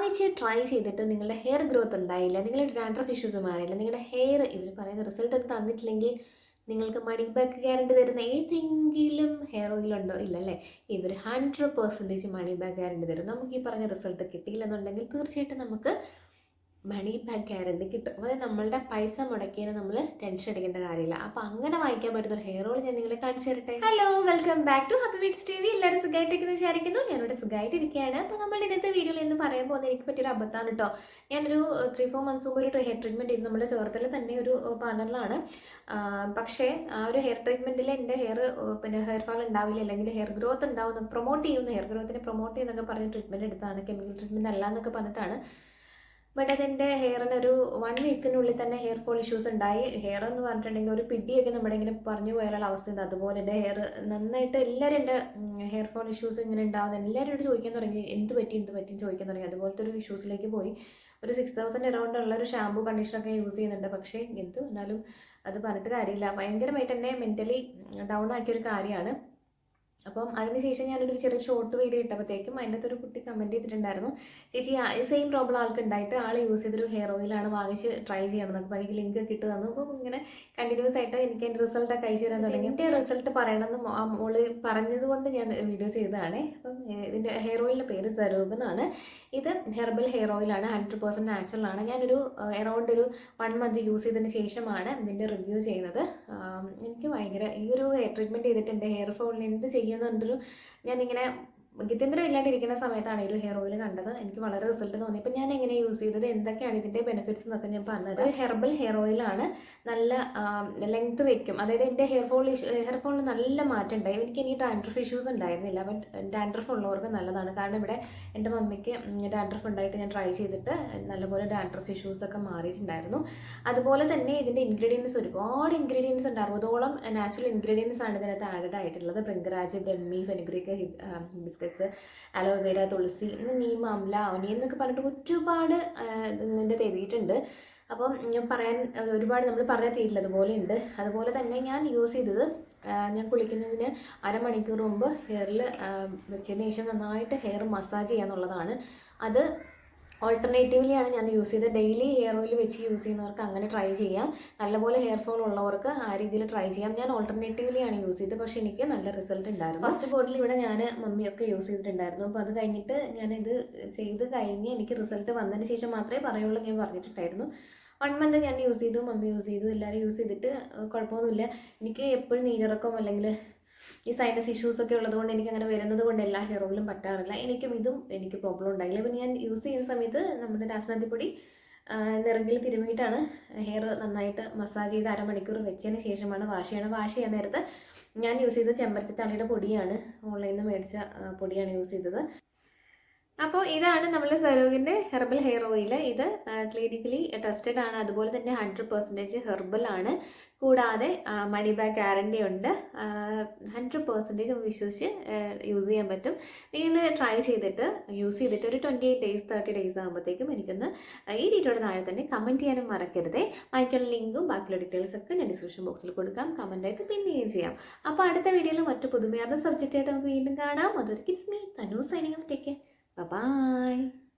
വാങ്ങിച്ച് ട്രൈ ചെയ്തിട്ട് നിങ്ങളുടെ ഹെയർ ഗ്രോത്ത് ഉണ്ടായില്ല നിങ്ങളുടെ ഡാൻഡ്രഫ് ഇഷ്യൂസ് മാറിയില്ല നിങ്ങളുടെ ഹെയർ ഇവർ പറയുന്ന റിസൾട്ട് ഒന്നും തന്നിട്ടില്ലെങ്കിൽ നിങ്ങൾക്ക് മണി ബാക്ക് ഗ്യാരണ്ടി തരുന്ന ഏതെങ്കിലും ഹെയർ ഓയിൽ ഉണ്ടോ? ഇല്ലല്ലേ? ഇവർ hundred percentage money back guarantee തരും. നമുക്ക് ഈ പറഞ്ഞ റിസൾട്ട് കിട്ടിയില്ലെന്നുണ്ടെങ്കിൽ തീർച്ചയായിട്ടും നമുക്ക് മണി ബാക്ക് ഗ്യാരണ്ടി കിട്ടും. അതായത് നമ്മളുടെ പൈസ മുടക്കിയതിന് നമ്മൾ ടെൻഷൻ അടിക്കേണ്ട കാര്യമില്ല. അപ്പോൾ അങ്ങനെ വാങ്ങിക്കാൻ പറ്റുന്ന ഒരു ഹെയർ ഓയിൽ ഞാൻ നിങ്ങളെ കാണിച്ചു തരട്ടെ? Hello welcome back to happy weeks T V എല്ലാവരും സുഖമായിട്ടിരിക്കുന്നു വിചാരിക്കുന്നു. ഞാനിവിടെ സുഖമായിട്ടിരിക്കുകയാണ്. അപ്പൊ നമ്മൾ ഇന്നത്തെ വീഡിയോയിൽ എന്ന് പറയുമ്പോൾ എനിക്ക് പറ്റിയൊരു അബദ്ധമാണ് കേട്ടോ ഞാനൊരു ത്രീ ഫോർ മന്ത്സ് മുമ്പ് ഒരു ഹെയർ ട്രീറ്റ്മെന്റ് ചെയ്തു നമ്മുടെ ചേർത്തല തന്നെ ഒരു പാർലറിലാണ് പക്ഷേ ആ ഒരു ഹെയർ ട്രീറ്റ്മെന്റിൽ എന്റെ ഹെയർ പിന്നെ ഹെയർ ഫാൾ ഉണ്ടാവില്ല. അല്ലെങ്കിൽ ഹെയർ ഗ്രോത്ത് ഉണ്ടാവുന്ന പ്രൊമോട്ട് ചെയ്യുന്നു. ഹെയർ ഗ്രോത്തിനെ പ്രൊമോട്ട് ചെയ്യുന്നൊക്കെ പറഞ്ഞ് ട്രീറ്റ്മെന്റ് എടുത്താണ് കെമിക്കൽ ട്രീറ്റ്മെന്റ് അല്ല എന്നൊക്കെ പറഞ്ഞിട്ടാണ്. ബട്ട് അതെന്റെ ഹെയറിന് ഒരു വൺ വീക്കിനുള്ളിൽ തന്നെ ഹെയർ ഫോൾ ഇഷ്യൂസ് ഉണ്ടായി. ഹെയർ എന്ന് പറഞ്ഞിട്ടുണ്ടെങ്കിൽ ഒരു പിടിയൊക്കെ നമ്മുടെ ഇങ്ങനെ പറഞ്ഞു പോയാലുള്ള അവസ്ഥയുണ്ട്. അതുപോലെ എന്റെ ഹെയർ നന്നായിട്ട് എല്ലാവരും എന്റെ ഹെയർ ഫോൾ ഇഷ്യൂസ് ഇങ്ങനെ ഉണ്ടാവുന്നത് എല്ലാവരും എന്നോട് ചോദിക്കാൻ തുടങ്ങി. എന്ത് പറ്റി? എന്ത് പറ്റി? ചോദിക്കാൻ തുടങ്ങി. അതുപോലത്തെ ഒരു ഇഷ്യൂസിലേക്ക് പോയി. ഒരു സിക്സ് തൗസൻഡ് എറൗണ്ട് ഉള്ള ഒരു ഷാമ്പു കണ്ടീഷണറൊക്കെ യൂസ് ചെയ്യുന്നുണ്ട്. പക്ഷേ എന്ത് എന്നാലും അത് പറഞ്ഞിട്ട് കാര്യമില്ല. ഭയങ്കരമായിട്ട് എന്നെ മെന്റലി ഡൗൺ ആക്കിയൊരു കാര്യമാണ്. അപ്പം അതിനുശേഷം ഞാനൊരു ചെറിയ ഷോർട്ട് വീഡിയോ ഇട്ടപ്പോഴത്തേക്കും അതിന്റെ ഒരു കുട്ടി കമന്റ് ചെയ്തിട്ടുണ്ടായിരുന്നു. ചേച്ചി ഈ സെയിം പ്രോബ്ലം ആൾക്ക് ഉണ്ടായിട്ട് ആൾ യൂസ് ചെയ്തൊരു ഹെയർ ഓയിലാണ് വാങ്ങിച്ച് ട്രൈ ചെയ്യണം എന്നൊക്കെ എനിക്ക് ലിങ്ക് ഒക്കെ ഇട്ട് തന്നു അപ്പോൾ ഇങ്ങനെ കണ്ടിന്യൂസ് ആയിട്ട് എനിക്ക് അതിന്റെ റിസൾട്ട് ഒക്കെ അയച്ചു തരാൻ തുടങ്ങി എന്റെ റിസൾട്ട് പറയണമെന്ന് ആ മോൾ പറഞ്ഞത് കൊണ്ട് ഞാൻ വീഡിയോ ചെയ്തതാണ്. അപ്പം ഇതിന്റെ ഹെയർ ഓയിലിന്റെ പേര് സരോഗ് എന്നാണ്. ഇത് ഹെർബൽ ഹെയർ ഓയിലാണ് ഹൺഡ്രഡ് പെർസെന്റ് നാച്ചുറൽ ആണ്. ഞാനൊരു എറൗണ്ട് ഒരു വൺ മന്ത് യൂസ് ചെയ്തതിന് ശേഷമാണ് ഇതിന്റെ റിവ്യൂ ചെയ്യുന്നത് എനിക്ക് ഭയങ്കര ഈ ഒരു ഹെയർ ട്രീറ്റ്മെന്റ് ചെയ്തിട്ട് എന്റെ ഹെയർ ഫോളിൽ എന്ത് ചെയ്യുമെന്ന് പറഞ്ഞിട്ടൊരു ഞാനിങ്ങനെ ഗത്യന്തരം ഇല്ലാണ്ടിരിക്കുന്ന സമയത്താണ് ഒരു ഹെയർ ഓയിൽ കണ്ടത്. എനിക്ക് വളരെ റിസൾട്ട് തോന്നി. ഇപ്പം ഞാൻ എങ്ങനെ യൂസ് ചെയ്തത്? എന്തൊക്കെയാണ് ഇതിന്റെ ബെനിഫിറ്റ്സ് എന്നൊക്കെ ഞാൻ പറഞ്ഞത് ഒരു ഹെർബൽ ഹെയർ ഓയിലാണ് നല്ല ലെങ്ത് വെക്കും. അതായത് എന്റെ ഹെയർ ഫോൾ ഹെയർ ഫോളിന് നല്ല മാറ്റം ഉണ്ടായി. എനിക്ക് ഇനി ഡാൻഡ്രഫ് ഇഷ്യൂസ് ഉണ്ടായിരുന്നില്ല. ബട്ട് ഡാൻഡ്രഫ് ഉള്ളവർക്ക് നല്ലതാണ്. കാരണം ഇവിടെ എന്റെ മമ്മിക്ക് ഡാൻഡ്രഫ് ഉണ്ടായിട്ട് ഞാൻ ട്രൈ ചെയ്തിട്ട് നല്ലപോലെ ഡാൻഡ്രഫ് ഇഷ്യൂസ് ഒക്കെ മാറിയിട്ടുണ്ടായിരുന്നു. അതുപോലെ തന്നെ ഇതിന്റെ ഇൻഗ്രീഡിയൻസ് ഒരുപാട് ഇൻഗ്രീഡിയൻസ് ഉണ്ട്. അറുപതോളം നാച്ചുറൽ ഇൻഗ്രീഡിയൻസ് ആണ് ഇതിനകത്ത് ആഡഡ് ആയിട്ടുള്ളത്. Bhringraj Brahmi fenugreek hibiscus aloe vera tulsi neem amla onion എന്നൊക്കെ പറഞ്ഞിട്ട് ഒരുപാട് ഇതിന്റെ തെളിയിട്ടുണ്ട് അപ്പം ഞാൻ പറയാൻ ഒരുപാട് നമ്മൾ പറഞ്ഞാൽ തീരില്ല അതുപോലെ ഉണ്ട് അതുപോലെ തന്നെ ഞാൻ യൂസ് ചെയ്തത് ഞാൻ കുളിക്കുന്നതിന് അരമണിക്കൂർ മുമ്പ് ഹെയറിൽ വെച്ചതിന് ശേഷം നന്നായിട്ട് ഹെയർ മസാജ് ചെയ്യാന്നുള്ളതാണ്. അത് ഓൾട്ടർനേറ്റീവ്ലി ആണ് ഞാൻ യൂസ് ചെയ്തത്. ഡെയിലി ഹെയർ ഓയിൽ വെച്ച് യൂസ് ചെയ്യുന്നവർക്ക് അങ്ങനെ ട്രൈ ചെയ്യാം. നല്ലപോലെ ഹെയർ ഫോൾ ഉള്ളവർക്ക് ആ രീതിയിൽ ട്രൈ ചെയ്യാം. ഞാൻ ഓൾട്ടർനേറ്റീവ്ലി ആണ് യൂസ് ചെയ്തത്. പക്ഷേ എനിക്ക് നല്ല റിസൾട്ട് ഉണ്ടായിരുന്നു. ഫസ്റ്റ് ബോട്ടിൽ ഇവിടെ ഞാൻ മമ്മിയൊക്കെ യൂസ് ചെയ്തിട്ടുണ്ടായിരുന്നു. അപ്പോൾ അത് കഴിഞ്ഞിട്ട് ഞാനിത് ചെയ്ത് കഴിഞ്ഞ് എനിക്ക് റിസൾട്ട് വന്നതിന് ശേഷം മാത്രമേ പറയുള്ളൂ ഞാൻ പറഞ്ഞിട്ടുണ്ടായിരുന്നു. വൺ മന്ത് ഞാൻ യൂസ് ചെയ്തു. മമ്മി യൂസ് ചെയ്തു. എല്ലാവരും യൂസ് ചെയ്തിട്ട് കുഴപ്പമൊന്നുമില്ല. എനിക്ക് എപ്പോഴും നീരിറക്കം അല്ലെങ്കിൽ ഈ സൈനസ് ഇഷ്യൂസ് ഒക്കെ ഉള്ളതുകൊണ്ട് എനിക്ക് അങ്ങനെ വരുന്നത് കൊണ്ട് എല്ലാ ഹെയർ ഓയിലും പറ്റാറില്ല. എനിക്കും ഇതും എനിക്ക് പ്രോബ്ലം ഉണ്ടായില്ല. ഇപ്പം ഞാൻ യൂസ് ചെയ്യുന്ന സമയത്ത് നമ്മുടെ രാസനാഥിപ്പൊടി നിറകിൽ തിരുമിയിട്ടാണ് ഹെയർ നന്നായിട്ട് മസാജ് ചെയ്ത് അരമണിക്കൂർ വെച്ചതിന് ശേഷമാണ് വാഷ് ചെയ്യണം വാഷ് ചെയ്യാൻ നേരത്ത് ഞാൻ യൂസ് ചെയ്ത ചെമ്പരത്തി തലയുടെ പൊടിയാണ്. ഓൺലൈനിൽ നിന്ന് മേടിച്ച പൊടിയാണ് യൂസ് ചെയ്തത്. അപ്പോൾ ഇതാണ് നമ്മൾ സരോഗിന്റെ ഹെർബൽ ഹെയർ ഓയിൽ ഇത് ക്ലിനിക്കലി ടെസ്റ്റഡ് ആണ്. അതുപോലെ തന്നെ ഹൺഡ്രഡ് പെർസെന്റേജ് ഹെർബൽ ആണ്. കൂടാതെ മണി ബാക്ക് ഗ്യാരണ്ടി ഉണ്ട്. ഹൺഡ്രഡ് പെർസെന്റേജ് നമുക്ക് വിശ്വസിച്ച് യൂസ് ചെയ്യാൻ പറ്റും. നിങ്ങൾ ട്രൈ ചെയ്തിട്ട് യൂസ് ചെയ്തിട്ട് ഒരു twenty eight days thirty days ആകുമ്പോഴത്തേക്കും എനിക്കൊന്ന് ഈ വീഡിയോയുടെ താഴെ തന്നെ കമന്റ് ചെയ്യാനും മറക്കരുതേ. ബാക്കിയുള്ള ലിങ്കും ബാക്കിയുള്ള ഡീറ്റെയിൽസ് ഒക്കെ ഞാൻ ഡിസ്ക്രിപ്ഷൻ ബോക്സിൽ കൊടുക്കാം. കമന്റായിട്ട് പിന്നെയും ചെയ്യാം. അപ്പോൾ അടുത്ത വീഡിയോയിൽ മറ്റു പുതുമയാർന്ന സബ്ജക്റ്റായിട്ട് നമുക്ക് വീണ്ടും കാണാം. അതൊരു Kismi Tanu signing off take Bye Bye-bye.